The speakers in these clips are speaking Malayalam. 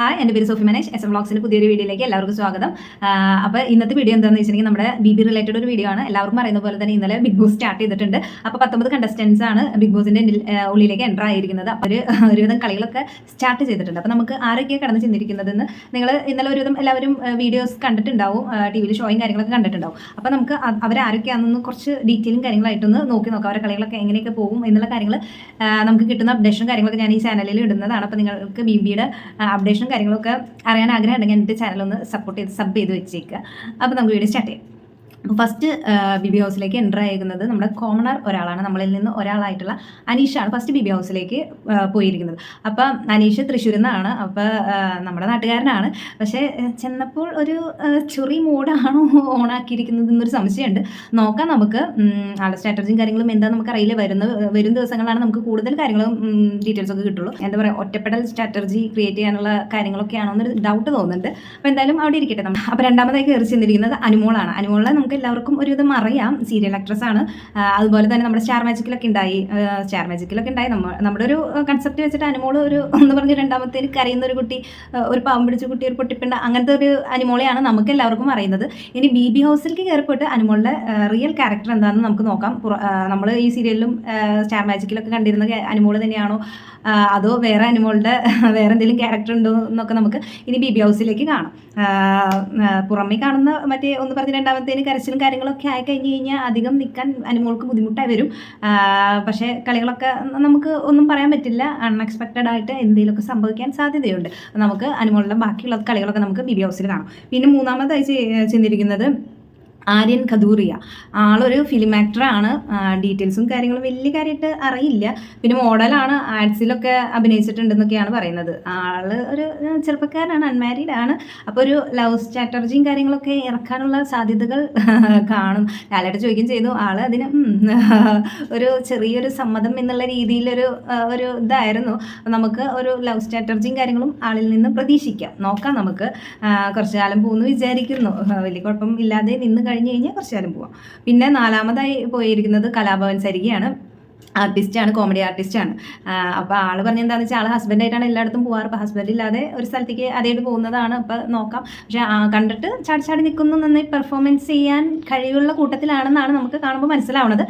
ഹായ് എന്റെ പേര് സോഫി മനേഷ് എസ് എം ബ്ലോഗ്സിന്റെ പുതിയൊരു വീഡിയോയിലേക്ക് എല്ലാവർക്കും സ്വാഗതം. അപ്പോൾ ഇന്നത്തെ വീഡിയോ എന്താണെന്ന് വെച്ചിട്ടുണ്ടെങ്കിൽ നമ്മുടെ ബി ബി റിലേറ്റഡ് ഒരു വീഡിയോ ആണ്. എല്ലാവർക്കും അറിയുന്ന പോലെ തന്നെ ഇന്നലെ ബിഗ് ബോസ് സ്റ്റാർട്ട് ചെയ്തിട്ടുണ്ട്. അപ്പോൾ പത്തൊമ്പത് കണ്ടസ്റ്റൻസ് ആണ് ബിഗ് ബോസിന്റെ ഉള്ളിലേക്ക് എന്റർ ആയിരിക്കുന്നത്. അപ്പോൾ ഒരു ഒരുവിധം കളികളൊക്കെ സ്റ്റാർട്ട് ചെയ്തിട്ടുണ്ട്. അപ്പോൾ നമുക്ക് ആരൊക്കെയാണ് കടന്ന് ചിന്തിരിക്കുന്നതെന്ന് നിങ്ങൾ ഇന്നലെ ഒരുവിധം എല്ലാവരും വീഡിയോസ് കണ്ടിട്ടുണ്ടാവും. ടി വിയിൽ ഷോയും കാര്യങ്ങളൊക്കെ കണ്ടിട്ടുണ്ടാവും. അപ്പോൾ നമുക്ക് അവരാരൊക്കെയാണെന്ന് കുറച്ച് ഡീറ്റെയിലും കാര്യങ്ങളായിട്ടൊന്ന് നോക്കി നോക്കാം. അവരുടെ കളികളൊക്കെ എങ്ങനെയൊക്കെ പോകും എന്നുള്ള കാര്യങ്ങൾ നമുക്ക് കിട്ടുന്ന അപ്ഡേഷനും കാര്യങ്ങളൊക്കെ ഞാൻ ഈ ചാനലിൽ ഇടുന്നതാണ്. അപ്പോൾ നിങ്ങൾക്ക് ബി ബിയുടെ അപ്ഡേഷനും കാര്യങ്ങളൊക്കെ അറിയാൻ ആഗ്രഹം ഉണ്ടെങ്കിൽ എന്റെ ചാനലൊന്ന് സപ്പോർട്ട് ചെയ്ത് സബ് ചെയ്ത് വെച്ചേക്കുക അപ്പോൾ നമുക്ക് വീഡിയോ സ്റ്റാർട്ട് ചെയ്യാം. ഫസ്റ്റ് ബി ബി ഹൗസിലേക്ക് എന്റർ ആയിരിക്കുന്നത് നമ്മുടെ കോമണർ ഒരാളാണ്. നമ്മളിൽ നിന്ന് ഒരാളായിട്ടുള്ള അനീഷാണ് ഫസ്റ്റ് ബി ബി ഹൗസിലേക്ക് പോയിരിക്കുന്നത്. അപ്പം അനീഷ് തൃശ്ശൂരിൽ നിന്നാണ്. അപ്പോൾ നമ്മുടെ നാട്ടുകാരനാണ്. പക്ഷേ ചെന്നപ്പോൾ ഒരു ചെറി മൂഡാണോ ഓണാക്കിയിരിക്കുന്നത് എന്നൊരു സംശയമുണ്ട്. നോക്കാം നമുക്ക്. ആളുടെ സ്ട്രാറ്റജിയും കാര്യങ്ങളും എന്താ നമുക്കറിയില്ല. വരുന്ന വരും ദിവസങ്ങളാണ് നമുക്ക് കൂടുതൽ കാര്യങ്ങളും ഡീറ്റെയിൽസ് ഒക്കെ കിട്ടുള്ളൂ. എന്താ പറയുക ഒറ്റപ്പെടൽ സ്ട്രാറ്റജി ക്രിയേറ്റ് ചെയ്യാനുള്ള കാര്യങ്ങളൊക്കെയാണോ എന്നൊരു ഡൗട്ട് തോന്നുന്നുണ്ട്. അപ്പോൾ എന്തായാലും അവിടെ ഇരിക്കട്ടെ. നമ്മൾ അപ്പോൾ രണ്ടാമതായി കയറി ചെന്നിരിക്കുന്നത് അനുമോളാണ്. അനുമോളെ നമുക്ക് എല്ലാവർക്കും ഒരുവിധം അറിയാം. സീരിയൽ ആക്ട്രസ് ആണ്. അതുപോലെ തന്നെ നമ്മുടെ സ്റ്റാർ മാജിക്കിലൊക്കെ ഉണ്ടായി സ്റ്റാർ മാജിക്കിലൊക്കെ ഉണ്ടായി നമ്മൾ നമ്മുടെ ഒരു കൺസെപ്റ്റ് വെച്ചിട്ട് അനുമോൾ ഒരു എന്ന് പറഞ്ഞ് രണ്ടാമത്തെ കരയുന്ന ഒരു കുട്ടി ഒരു പാവം പിടിച്ച കുട്ടി ഒരു പൊട്ടിപ്പിണ്ട അങ്ങനത്തെ ഒരു അനുമോളെയാണ് നമുക്ക് എല്ലാവർക്കും അറിയുന്നത്. ഇനി ബി ബി ഹൗസിലേക്ക് കയറിപ്പോയിട്ട് അനുമോളുടെ റിയൽ ക്യാരക്ടർ എന്താണെന്ന് നമുക്ക് നോക്കാം. നമ്മൾ ഈ സീരിയലിലും സ്റ്റാർ മാജിക്കിലൊക്കെ കണ്ടിരുന്ന അനുമോൾ തന്നെയാണോ? അതോ വേറെ അനുമോളുടെ വേറെ എന്തെങ്കിലും ക്യാരക്ടർ ഉണ്ടോ എന്നൊക്കെ നമുക്ക് ഇനി ബി ബി ഹൗസിലേക്ക് കാണാം. പുറമേ കാണുന്ന മറ്റേ ഒന്ന് പറഞ്ഞ് രണ്ടാമത്തേന് കരച്ചിലും കാര്യങ്ങളൊക്കെ ആയി കഴിഞ്ഞ് കഴിഞ്ഞാൽ അധികം നിൽക്കാൻ അനുമോൾക്ക് ബുദ്ധിമുട്ടായി വരും. പക്ഷേ കളികളൊക്കെ നമുക്ക് ഒന്നും പറയാൻ പറ്റില്ല. അൺഎക്സ്പെക്റ്റഡ് ആയിട്ട് എന്തെങ്കിലുമൊക്കെ സംഭവിക്കാൻ സാധ്യതയുണ്ട്. നമുക്ക് അനുമോളുടെ ബാക്കിയുള്ള കളികളൊക്കെ നമുക്ക് ബി ബി ഹൗസിൽ കാണാം. പിന്നെ മൂന്നാമതായി ചെ- ചെന്നിരിക്കുന്നത് ആര്യൻ ഖദൂറിയ ആളൊരു ഫിലിം ആക്ടറാണ് ഡീറ്റെയിൽസും കാര്യങ്ങളും വലിയ കാര്യമായിട്ട് അറിയില്ല. പിന്നെ മോഡലാണ് ആഡ്സിലൊക്കെ അഭിനയിച്ചിട്ടുണ്ടെന്നൊക്കെയാണ് പറയുന്നത്. ആൾ ഒരു ചെറുപ്പക്കാരനാണ് അൺമാരീഡ് ആണ്. അപ്പോൾ ഒരു ലവ് സ്ട്രാറ്റർജിയും കാര്യങ്ങളൊക്കെ ഇറക്കാനുള്ള സാധ്യതകൾ കാണും. ലാലേട്ട് ചോദിക്കുകയും ചെയ്തു. ആൾ അതിന് ഒരു ചെറിയൊരു സമ്മതം എന്നുള്ള രീതിയിലൊരു ഒരു ഇതായിരുന്നു. നമുക്ക് ഒരു ലവ് സ്ട്രാറ്റർജിയും കാര്യങ്ങളും ആളിൽ നിന്ന് പ്രതീക്ഷിക്കാം. നോക്കാം നമുക്ക്. കുറച്ച് കാലം പോകുന്നു വിചാരിക്കുന്നു. വലിയ കുഴപ്പം ഇല്ലാതെ നിന്ന് കഴിഞ്ഞ് കഴിഞ്ഞാൽ കുറച്ച് പോവാം. പിന്നെ നാലാമതായി പോയിരിക്കുന്നത് കലാഭവൻ സരികയാണ്. ആർട്ടിസ്റ്റാണ് കോമഡി ആർട്ടിസ്റ്റാണ് അപ്പോൾ ആൾ പറഞ്ഞ എന്താണെന്ന് വെച്ചാൽ ആൾ ഹസ്ബൻഡായിട്ടാണ് എല്ലായിടത്തും പോകാറ് അപ്പോൾ ഹസ്ബൻഡ് ഇല്ലാതെ ഒരു സ്ഥലത്തേക്ക് അതായിട്ട് പോകുന്നതാണ്. അപ്പോൾ നോക്കാം. പക്ഷേ കണ്ടിട്ട് ചാടി ചാടി നിൽക്കുന്നു നന്നായി പെർഫോമൻസ് ചെയ്യാൻ കഴിവുള്ള കൂട്ടത്തിലാണെന്നാണ് നമുക്ക് കാണുമ്പോൾ മനസ്സിലാവുന്നത്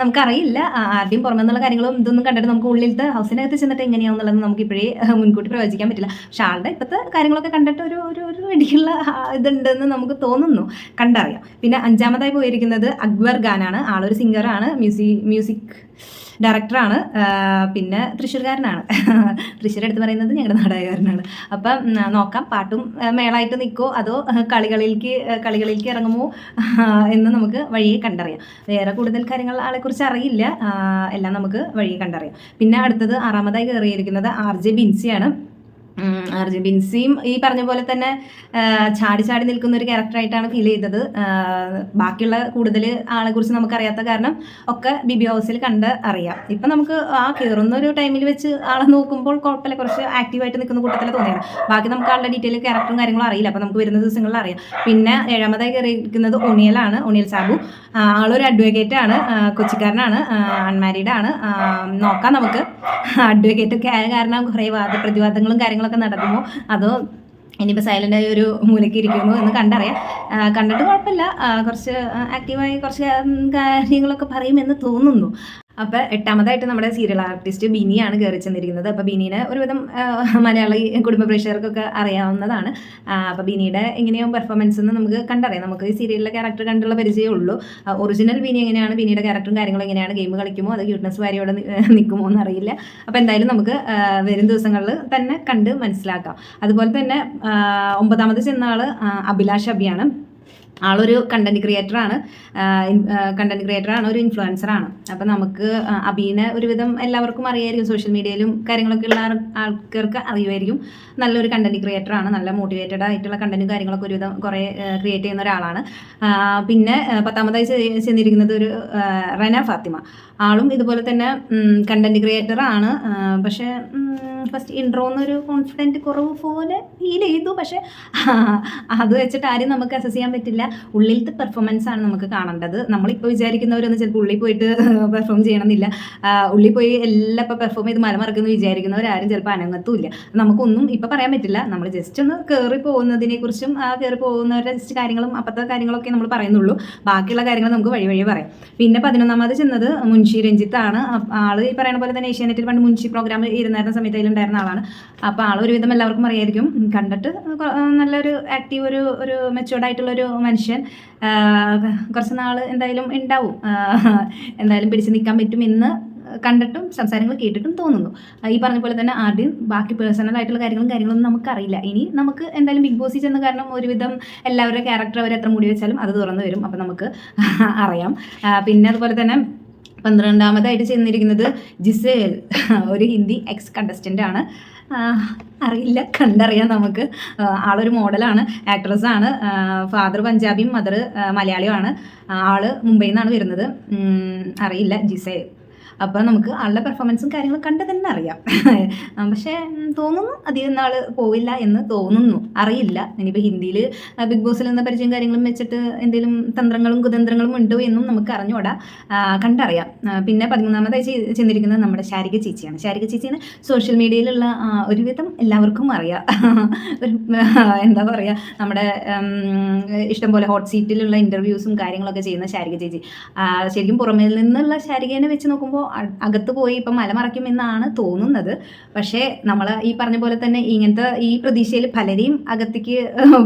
നമുക്കറിയില്ല ആദ്യം പുറമെ നിന്നുള്ള കാര്യങ്ങളും ഇതൊന്നും കണ്ടിട്ട് നമുക്ക് ഉള്ളിലത്തെ ഹൗസിനകത്ത് ചെന്നിട്ട് എങ്ങനെയാണെന്നുള്ളത് നമുക്ക് ഇപ്പോഴേ മുൻകൂട്ടി പ്രവചിക്കാൻ പറ്റില്ല. പക്ഷേ ആളുടെ ഇപ്പോഴത്തെ കാര്യങ്ങളൊക്കെ കണ്ടിട്ട് ഒരു ഒരു ഒരു വെടിയുള്ള ഇതുണ്ടെന്ന് നമുക്ക് തോന്നുന്നു. കണ്ടറിയാം. പിന്നെ അഞ്ചാമതായി പോയിരിക്കുന്നത് അക്ബർ ഖാനാണ്. ആളൊരു സിംഗറാണ് മ്യൂസിക് മ്യൂസിക് ഡയറക്ടറാണ്. പിന്നെ തൃശ്ശൂർകാരനാണ്. തൃശ്ശൂർ എടുത്ത് പറയുന്നത് ഞങ്ങളുടെ നാടകകാരനാണ്. അപ്പം നോക്കാം പാട്ടും മേളായിട്ട് നിൽക്കോ അതോ കളികളിലേക്ക് കളികളിലേക്ക് ഇറങ്ങുമോ? എന്ന് നമുക്ക് വഴിയെ കണ്ടറിയാം. വേറെ കൂടുതൽ കാര്യങ്ങൾ ആളെക്കുറിച്ച് അറിയില്ല. എല്ലാം നമുക്ക് വഴിയെ കണ്ടറിയാം. പിന്നെ അടുത്തത് ആറാമതായി കയറിയിരിക്കുന്നത് ആർ ജെ ബിൻസിയാണ്. ആർ ജെ ബിൻസിയും ഈ പറഞ്ഞ പോലെ തന്നെ ചാടി ചാടി നിൽക്കുന്ന ഒരു ക്യാരക്ടറായിട്ടാണ് ഫീൽ ചെയ്തത്. ബാക്കിയുള്ള കൂടുതൽ ആളെ കുറിച്ച് നമുക്കറിയാത്ത കാരണം ഒക്കെ ബി ബി ഹൗസിൽ കണ്ട് അറിയാം. ഇപ്പം നമുക്ക് ആ കയറുന്ന ഒരു ടൈമിൽ വെച്ച് ആളെ നോക്കുമ്പോൾ കുഴപ്പമില്ല. കുറച്ച് ആക്റ്റീവായിട്ട് നിൽക്കുന്ന കൂട്ടത്തിൽ തോന്നിയാണ്. ബാക്കി നമുക്ക് ആളുടെ ഡീറ്റെയിൽ ക്യാരക്ടറും കാര്യങ്ങളും അറിയില്ല. അപ്പം നമുക്ക് വരുന്ന ദിവസങ്ങളിൽ അറിയാം. പിന്നെ ഏഴാമതായി കയറിയിരിക്കുന്നത് ഒണിയലാണ്. ഒണിയൽ സാബു. ആളൊരു അഡ്വക്കേറ്റ് ആണ്. കൊച്ചിക്കാരനാണ് അൺമാരീഡ് ആണ്. നോക്കാം നമുക്ക്. അഡ്വക്കേറ്റ് ഒക്കെ ആയ കാരണം കുറേ വാദപ്രതിവാദങ്ങളും കാര്യങ്ങളൊക്കെ നടക്കുമ്പോൾ അതോ ഇനിയിപ്പോൾ സൈലന്റ് ആയി ഒരു മൂലയ്ക്ക് ഇരിക്കുന്നു എന്ന് കണ്ടറിയാം. കണ്ടിട്ട് കുഴപ്പമില്ല. കുറച്ച് ആക്റ്റീവായി കുറച്ച് കാര്യങ്ങളൊക്കെ പറയുമെന്ന് തോന്നുന്നു. അപ്പോൾ എട്ടാമതായിട്ട് നമ്മുടെ സീരിയൽ ആർട്ടിസ്റ്റ് ബിനിയാണ് കയറി ചെന്നിരിക്കുന്നത്. അപ്പോൾ ബിനീനെ ഒരുവിധം മലയാളി കുടുംബ പ്രേക്ഷകർക്കൊക്കെ അറിയാവുന്നതാണ്. അപ്പോൾ ബിനിയുടെ എങ്ങനെയാവും പെർഫോമൻസ് എന്ന് നമുക്ക് കണ്ടറിയാം. നമുക്ക് ഈ സീരിയലിലെ ക്യാരക്ടർ കണ്ടുള്ള പരിചയമേ ഉള്ളൂ. ഒറിജിനൽ ബിനി എങ്ങനെയാണ് ബിനിയുടെ ക്യാരക്ടറും കാര്യങ്ങളും എങ്ങനെയാണ് ഗെയിം കളിക്കുമോ അത് ക്യൂട്ട്നസ് വാരിയോടെ നിൽക്കുമോ എന്നറിയില്ല. അപ്പോൾ എന്തായാലും നമുക്ക് വരും ദിവസങ്ങളിൽ തന്നെ കണ്ട് മനസ്സിലാക്കാം. അതുപോലെ തന്നെ ഒമ്പതാമത് ചെന്ന ആൾ അഭിലാഷ് അബിയാണ്. ആളൊരു കണ്ടന്റ് ക്രിയേറ്റർ ആണ്. കണ്ടന്റ് ക്രിയേറ്റർ ആണ് ഒരു ഇൻഫ്ലുവൻസർ ആണ്. അപ്പം നമുക്ക് അബീനെ ഒരുവിധം എല്ലാവർക്കും അറിയായിരിക്കും. സോഷ്യൽ മീഡിയയിലും കാര്യങ്ങളൊക്കെ ഉള്ള ആൾക്കാർക്ക് അറിയുമായിരിക്കും. നല്ലൊരു കണ്ടന്റ് ക്രിയേറ്റർ ആണ്. നല്ല മോട്ടിവേറ്റഡ് ആയിട്ടുള്ള കണ്ടന്റും കാര്യങ്ങളൊക്കെ ഒരുവിധം കുറേ ക്രിയേറ്റ് ചെയ്യുന്ന ഒരാളാണ്. പിന്നെ പത്താമതായി ചെന്നിരിക്കുന്നത് ഒരു റന ഫാത്തിമ. ആളും ഇതുപോലെ തന്നെ കണ്ടന്റ് ക്രിയേറ്റർ ആണ്. പക്ഷെ ഫസ്റ്റ് ഇൻട്രോ എന്നൊരു കോൺഫിഡന്റ് കുറവ് പോലെ ഫീൽ ചെയ്തു. പക്ഷേ അത് വെച്ചിട്ട് ആരും നമുക്ക് അസസ് ചെയ്യാൻ പറ്റില്ല. ഉള്ളിലത്തെ പെർഫോമൻസ് ആണ് നമുക്ക് കാണേണ്ടത്. നമ്മളിപ്പോൾ വിചാരിക്കുന്നവരൊന്നും ചിലപ്പോൾ ഉള്ളിൽ പോയിട്ട് പെർഫോം ചെയ്യണമെന്നില്ല. ഉള്ളിൽ പോയി എല്ലാം ഇപ്പോൾ പെർഫോം ചെയ്ത് മലമറക്കുന്നു വിചാരിക്കുന്നവരാരും ചിലപ്പോൾ അനങ്ങത്തുമില്ല. നമുക്കൊന്നും ഇപ്പം പറയാൻ പറ്റില്ല. നമ്മൾ ജസ്റ്റ് ഒന്ന് കയറി പോകുന്നതിനെക്കുറിച്ചും ആ കയറി പോകുന്നവരുടെ ജസ്റ്റ് കാര്യങ്ങളും അപ്പോഴത്തെ കാര്യങ്ങളൊക്കെ നമ്മൾ പറയുന്നുള്ളൂ. ബാക്കിയുള്ള കാര്യങ്ങൾ നമുക്ക് വഴി വഴി പറയാം. പിന്നെ പതിനൊന്നാമത് ചെന്നത് മുൻഷി രഞ്ജിത്താണ്. അപ്പ ആൾ ഈ പറയുന്ന പോലെ തന്നെ ഏഷ്യാനെറ്റിൽ പണ്ട് മുൻഷി പ്രോഗ്രാം ഇരുന്നായിരുന്ന സമയത്ത് അതിലുണ്ടായിരുന്ന ആളാണ്. അപ്പോൾ ആൾ ഒരുവിധം എല്ലാവർക്കും അറിയായിരിക്കും. കണ്ടിട്ട് നല്ലൊരു ആക്റ്റീവ് ഒരു ഒരു മെച്ചുവേർഡ് ആയിട്ടുള്ള ഒരു മനുഷ്യൻ കുറച്ച് നാൾ എന്തായാലും ഉണ്ടാവും. എന്തായാലും പിടിച്ചു നിൽക്കാൻ പറ്റും എന്ന് കണ്ടിട്ടും സംസാരങ്ങൾ കേട്ടിട്ടും തോന്നുന്നു. ഈ പറഞ്ഞ പോലെ തന്നെ ആദ്യം ബാക്കി പേഴ്സണൽ ആയിട്ടുള്ള കാര്യങ്ങളും കാര്യങ്ങളൊന്നും നമുക്കറിയില്ല. ഇനി നമുക്ക് എന്തായാലും ബിഗ് ബോസിൽ ചെന്ന കാരണം ഒരുവിധം എല്ലാവരുടെ ക്യാരക്ടർ അവർ എത്ര മുടി വെച്ചാലും അത് തുറന്നു വരും. അപ്പം നമുക്ക് അറിയാം. പിന്നെ അതുപോലെ തന്നെ പന്ത്രണ്ടാമതായിട്ട് ചെന്നിരിക്കുന്നത് ജിസേൽ ഒരു ഹിന്ദി എക്സ് കണ്ടസ്റ്റന്റ് ആണ്. അറിയില്ല കണ്ടറിയാം നമുക്ക്. ആളൊരു മോഡലാണ് ആക്ട്രസ്സാണ് ഫാദർ പഞ്ചാബിയും മദർ മലയാളിയുമാണ്. ആൾ മുംബൈയിൽ നിന്നാണ് വരുന്നത്. അറിയില്ല ജിസേൽ. അപ്പോൾ നമുക്ക് ആളുടെ പെർഫോമൻസും കാര്യങ്ങളും കണ്ട് തന്നെ അറിയാം. പക്ഷേ തോന്നുന്നു അധികം നാൾ പോവില്ല എന്ന് തോന്നുന്നു. അറിയില്ല. ഇനിയിപ്പോൾ ഹിന്ദിയിൽ ബിഗ് ബോസിൽ നിന്ന് പരിചയം കാര്യങ്ങളും വെച്ചിട്ട് എന്തെങ്കിലും തന്ത്രങ്ങളും കുതന്ത്രങ്ങളും ഉണ്ടോ എന്നും നമുക്ക് അറിഞ്ഞുകൂടാ കണ്ടറിയാം. പിന്നെ പതിമൂന്നാമതായി ചെന്നിരിക്കുന്നത് നമ്മുടെ ശാരിക ചേച്ചിയാണ്. ശാരിക ചേച്ചിനെ സോഷ്യൽ മീഡിയയിലുള്ള ഒരുവിധം എല്ലാവർക്കും അറിയാം. ഒരു എന്താ പറയുക നമ്മുടെ ഇഷ്ടംപോലെ ഹോട്ട് സീറ്റിലുള്ള ഇന്റർവ്യൂസും കാര്യങ്ങളൊക്കെ ചെയ്യുന്ന ശാരിക ചേച്ചി. ശരിക്കും പുറമേ നിന്നുള്ള ശാരികേനെ വെച്ച് നോക്കുമ്പോൾ അകത്ത് പോയി ഇപ്പം മലമറയ്ക്കും എന്നാണ് തോന്നുന്നത്. പക്ഷേ നമ്മൾ ഈ പറഞ്ഞ പോലെ തന്നെ ഇങ്ങനത്തെ ഈ പ്രതീക്ഷയിൽ പലരെയും അകത്തേക്ക്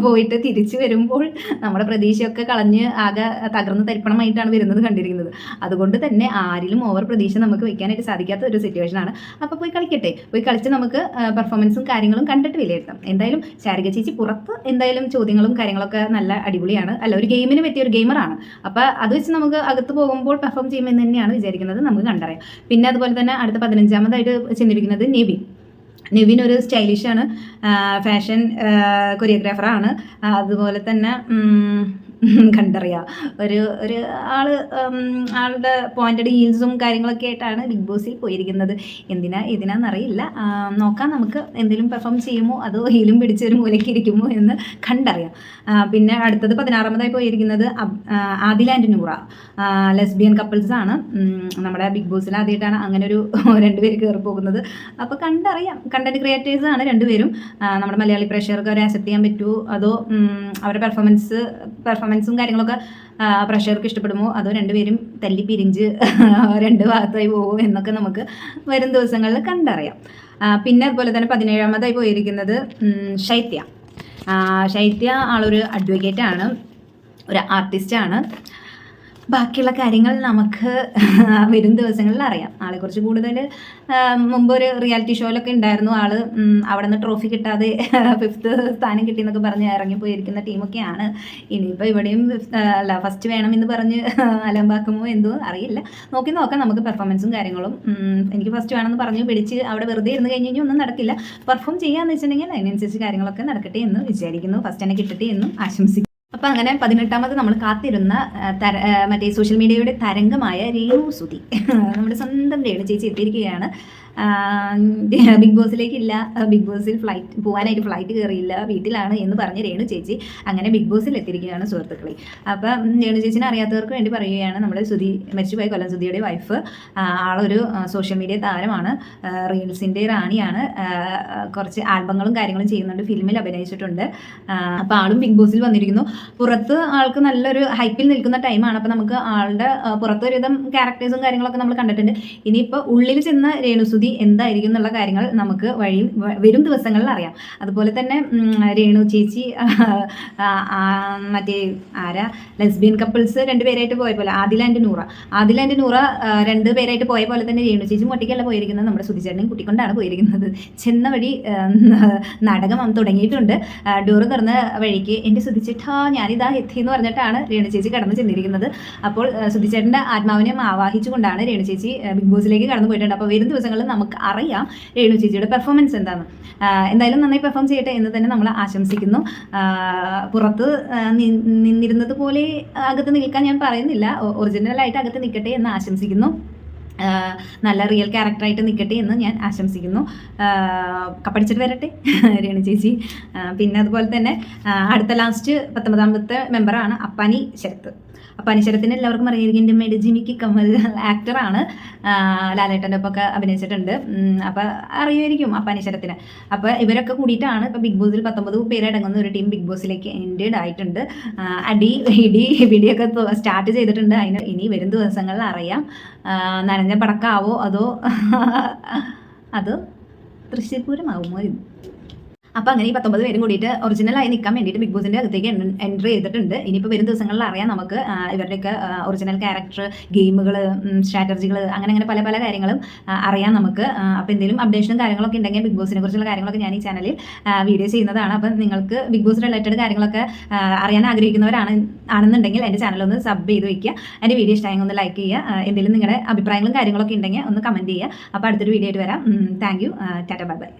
പോയിട്ട് തിരിച്ചു വരുമ്പോൾ നമ്മുടെ പ്രതീക്ഷയൊക്കെ കളഞ്ഞ് ആകെ തകർന്ന് തരിപ്പണമായിട്ടാണ് വരുന്നത് കണ്ടിരിക്കുന്നത്. അതുകൊണ്ട് തന്നെ ആരിലും ഓവർ പ്രതീക്ഷ നമുക്ക് വെക്കാനായിട്ട് സാധിക്കാത്ത ഒരു സിറ്റുവേഷൻ ആണ്. അപ്പോൾ പോയി കളിക്കട്ടെ. പോയി കളിച്ച് നമുക്ക് പെർഫോമൻസും കാര്യങ്ങളും കണ്ടിട്ട് വിലയിരുത്താം. എന്തായാലും ശാരിക ചേച്ചി പുറത്ത് എന്തായാലും ചോദ്യങ്ങളും കാര്യങ്ങളൊക്കെ നല്ല അടിപൊളിയാണ്. അല്ല ഒരു ഗെയിമിന് പറ്റിയ ഒരു ഗെയിമറാണ് അപ്പോൾ അത് വെച്ച് നമുക്ക് അകത്ത് പോകുമ്പോൾ പെർഫോം ചെയ്യുമെന്ന് തന്നെയാണ് വിചാരിക്കുന്നത്. നമുക്ക് കണ്ടറിയാം പിന്നെ അതുപോലെ തന്നെ അടുത്ത പതിനഞ്ചാമതായിട്ട് ചെന്നിരിക്കുന്നത് നിവിൻ. നിവിൻ ഒരു സ്റ്റൈലിഷാണ് ഫാഷൻ കൊറിയോഗ്രാഫറാണ് അതുപോലെ തന്നെ കണ്ടറിയാം. ഒരു ഒരു ആൾ ആളുടെ പോയിന്റഡ് ഹീൽസും കാര്യങ്ങളൊക്കെ ആയിട്ടാണ് ബിഗ് ബോസിൽ പോയിരിക്കുന്നത്. എന്തിനാ ഇതിനാന്നറിയില്ല നോക്കാം നമുക്ക് എന്തെങ്കിലും പെർഫോം ചെയ്യുമോ അതോ ഹീലും പിടിച്ച് ഒരു മൂലയ്ക്ക് ഇരിക്കുമോ എന്ന് കണ്ടറിയാം. പിന്നെ അടുത്തത് പതിനാറാമതായി പോയിരിക്കുന്നത് അബ്- ആ, ആൻഡ് നൂറ. ലെസ്ബിയൻ കപ്പിൾസ് ആണ്. നമ്മുടെ ബിഗ് ബോസിൽ ആദ്യമായിട്ടാണ് അങ്ങനെ ഒരു രണ്ടുപേര് കയറി പോകുന്നത് അപ്പോൾ കണ്ടറിയാം കണ്ടന്റ് ക്രിയേറ്റേഴ്സ് ആണ് രണ്ടുപേരും. നമ്മുടെ മലയാളി പ്രേക്ഷകർക്ക് അവരെ അക്സെപ്റ്റ് ചെയ്യാൻ പറ്റുമോ അതോ അവരെ അവരുടെ പെർഫോമൻസ് പെർഫോമൻസും കാര്യങ്ങളൊക്കെ പ്രേക്ഷകർക്ക് ഇഷ്ടപ്പെടുമോ? അതോ രണ്ടുപേരും തല്ലി പിരിഞ്ച് രണ്ട് ഭാഗത്തായി പോകുമോ എന്നൊക്കെ നമുക്ക് വരും ദിവസങ്ങളിൽ കണ്ടറിയാം. പിന്നെ അതുപോലെ തന്നെ പതിനേഴാമതായി പോയിരിക്കുന്നത് ശൈത്യ. ശൈത്യ ആളൊരു അഡ്വക്കേറ്റ് ആണ്. ഒരു ആർട്ടിസ്റ്റാണ് ബാക്കിയുള്ള കാര്യങ്ങൾ നമുക്ക് വരും ദിവസങ്ങളിൽ അറിയാം. ആളെ കുറിച്ച് കൂടുതൽ മുമ്പ് ഒരു റിയാലിറ്റി ഷോയിലൊക്കെ ഉണ്ടായിരുന്നു. ആൾ അവിടെ നിന്ന് ട്രോഫി കിട്ടാതെ ഫിഫ്ത്ത് സ്ഥാനം കിട്ടിയെന്നൊക്കെ പറഞ്ഞ് ഇറങ്ങിപ്പോയിരിക്കുന്ന ടീമൊക്കെയാണ് ഇനിയിപ്പോൾ ഇവിടെയും അല്ല ഫസ്റ്റ് വേണം എന്ന് പറഞ്ഞ് അലമ്പാക്കുമോ എന്തോ അറിയില്ല. നോക്കി നോക്കാം നമുക്ക് പെർഫോമൻസും കാര്യങ്ങളും. എനിക്ക് ഫസ്റ്റ് വേണമെന്ന് പറഞ്ഞ് പിടിച്ച് അവിടെ വെറുതെ ഇരുന്ന് കഴിഞ്ഞ് കഴിഞ്ഞാൽ ഒന്നും നടക്കില്ല. പെർഫോം ചെയ്യാന്ന് വെച്ചിട്ടുണ്ടെങ്കിൽ അതിനനുസരിച്ച് കാര്യങ്ങളൊക്കെ നടക്കട്ടെ എന്ന് വിചാരിക്കുന്നു. ഫസ്റ്റ് തന്നെ കിട്ടട്ടെ എന്നും ആശംസിക്കുന്നു. അപ്പം അങ്ങനെ പതിനെട്ടാമത് നമ്മൾ കാത്തിരുന്ന മറ്റേ സോഷ്യൽ മീഡിയയുടെ തരംഗമായ രേണു സുതി നമ്മുടെ സ്വന്തം രേണു ചേച്ചി എത്തിയിരിക്കുകയാണ്. ബിഗ് ബോസിലേക്കില്ല. ബിഗ് ബോസിൽ ഫ്ലൈറ്റ് പോകാനായിട്ട് ഫ്ലൈറ്റ് കയറിയില്ല വീട്ടിലാണ് എന്ന് പറഞ്ഞ് രേണു ചേച്ചി അങ്ങനെ ബിഗ് ബോസിൽ എത്തിയിരിക്കുകയാണ് സുഹൃത്തുക്കളെ. അപ്പം രേണു ചേച്ചിനെ അറിയാത്തവർക്ക് വേണ്ടി പറയുകയാണ്. നമ്മുടെ സുധി മരിച്ചുപോയ കൊല്ലം സുധിയുടെ വൈഫ് ആളൊരു സോഷ്യൽ മീഡിയ താരമാണ്. റീൽസിന്റെ റാണിയാണ്. കുറച്ച് ആൽബങ്ങളും കാര്യങ്ങളും ചെയ്യുന്നുണ്ട്. ഫിലിമിൽ അഭിനയിച്ചിട്ടുണ്ട്. അപ്പോൾ ആളും ബിഗ് ബോസിൽ വന്നിരിക്കുന്നു. പുറത്ത് ആൾക്ക് നല്ലൊരു ഹൈപ്പിൽ നിൽക്കുന്ന ടൈമാണ് അപ്പോൾ നമുക്ക് ആളുടെ പുറത്തൊരുവിധം ക്യാരക്ടേഴ്സും കാര്യങ്ങളൊക്കെ നമ്മൾ കണ്ടിട്ടുണ്ട്. ഇനിയിപ്പോൾ ഉള്ളിൽ ചെന്ന രേണുസുതി എന്തായിരിക്കും എന്നുള്ള കാര്യങ്ങൾ നമുക്ക് വഴി വരും ദിവസങ്ങളിൽ അറിയാം. അതുപോലെ തന്നെ രേണു ചേച്ചി മറ്റേ ആരാ? ലെസ്ബിയൻ കപ്പിൾസ് രണ്ടുപേരായിട്ട് പോയ പോലെ ആദില ആൻഡ് നൂറ. ആദില ആൻഡ് നൂറ രണ്ട് പേരായിട്ട് പോയ പോലെ തന്നെ രേണു ചേച്ചി ഒറ്റയ്ക്കല്ല പോയിരിക്കുന്നത്. നമ്മുടെ സുധിചേട്ടനും കുട്ടിക്കൊണ്ടാണ് പോയിരിക്കുന്നത്. ചെന്ന വഴി നാടകം തുടങ്ങിയിട്ടുണ്ട്. ഡോറ് തുറന്ന വഴിക്ക് എന്റെ സുധിച്ചേട്ടാ ഞാനിതാ എത്തി എന്ന് പറഞ്ഞിട്ടാണ് രേണു ചേച്ചി കടന്നു ചെന്നിരിക്കുന്നത്. അപ്പോൾ സുധിച്ചേട്ടന്റെ ആത്മാവിനെ ആവാഹിച്ചുകൊണ്ടാണ് രേണു ചേച്ചി ബിഗ് ബോസിലേക്ക് കടന്നു പോയിട്ടുണ്ട്. അപ്പോൾ വരും ദിവസങ്ങളിൽ നമുക്ക് അറിയാം രേണു ചേച്ചിയുടെ പെർഫോമൻസ് എന്താണ് എന്തായാലും നന്നായി പെർഫോം ചെയ്യട്ടെ എന്ന് തന്നെ നമ്മൾ ആശംസിക്കുന്നു. പുറത്ത് നിന്നിരുന്നത് പോലെ അകത്ത് നിൽക്കാൻ ഞാൻ പറയുന്നില്ല. ഒറിജിനലായിട്ട് അകത്ത് നിൽക്കട്ടെ എന്ന് ആശംസിക്കുന്നു. നല്ല റിയൽ ക്യാരക്ടറായിട്ട് നിൽക്കട്ടെ എന്ന് ഞാൻ ആശംസിക്കുന്നു. കപ്പടിച്ചിട്ട് വരട്ടെ രേണു ചേച്ചി. പിന്നെ അതുപോലെ തന്നെ അടുത്ത ലാസ്റ്റ് പത്തൊമ്പതാമത്തെ മെമ്പറാണ് അപ്പാനി ശരത്ത്. അപ്പാനി ശരത്തിന് എല്ലാവർക്കും എന്റെ മേഡ് ജിമിക്ക് കമൽ ആക്ടറാണ് ലാലേട്ടന്റെ ഒപ്പം ഒക്കെ അഭിനയിച്ചിട്ടുണ്ട് അപ്പോൾ അറിയുമായിരിക്കും അപ്പാനി ശരത്തിന്. അപ്പോൾ ഇവരൊക്കെ കൂടിയിട്ടാണ് ഇപ്പോൾ ബിഗ് ബോസിൽ പത്തൊമ്പത് പേരടങ്ങുന്ന ഒരു ടീം ബിഗ് ബോസിലേക്ക് എന്റേഡ് ആയിട്ടുണ്ട്. അടി ഇടി പിടിയൊക്കെ സ്റ്റാർട്ട് ചെയ്തിട്ടുണ്ട്. അതിന് ഇനി വരും ദിവസങ്ങളിൽ അറിയാം. നനഞ്ഞ പടക്കാവോ അതോ? അത് തൃശ്ശൂർ പൂരമാകുമോ അപ്പോൾ അങ്ങനെ ഈ പത്തൊമ്പത് പേരും കൂടിയിട്ട് ഒറിജിനലായി നിൽക്കാൻ വേണ്ടിയിട്ട് ബിഗ് ബോസിന്റെ അകത്തേക്ക് എൻട്രി ചെയ്തിട്ടുണ്ട് ഇനിയിപ്പോൾ വരും ദിവസങ്ങളിൽ അറിയാം നമുക്ക് ഇവരുടെയൊക്കെ ഒറിജിനൽ ക്യാരക്ടർ ഗെയിമുകൾ സ്ട്രാറ്റജികൾ അങ്ങനെ അങ്ങനെ പല പല കാര്യങ്ങളും അറിയാം നമുക്ക്. അപ്പോൾ എന്തെങ്കിലും അപ്ഡേഷനും കാര്യങ്ങളൊക്കെ ഉണ്ടെങ്കിൽ ബിഗ് ബോസിനെ കുറിച്ചുള്ള കാര്യങ്ങളൊക്കെ ഞാൻ ഈ ചാനലിൽ വീഡിയോ ചെയ്യുന്നതാണ്. അപ്പം നിങ്ങൾക്ക് ബിഗ് ബോസ് റിലേറ്റഡ് കാര്യങ്ങളൊക്കെ അറിയാൻ ആഗ്രഹിക്കുന്നവരാണ് ആണെന്നുണ്ടെങ്കിൽ എന്റെ ചാനൽ ഒന്ന് സബ് ചെയ്ത് വയ്ക്കുക. എന്റെ വീഡിയോ ഇഷ്ടമായെങ്കിൽ ഒന്ന് ലൈക്ക് ചെയ്യുക. എന്തെങ്കിലും നിങ്ങളുടെ അഭിപ്രായങ്ങളും കാര്യങ്ങളൊക്കെ ഉണ്ടെങ്കിൽ ഒന്ന് കമന്റ് ചെയ്യുക. അപ്പോൾ അടുത്തൊരു വീഡിയോ ആയിട്ട് വരാം. Thank you tata bye bye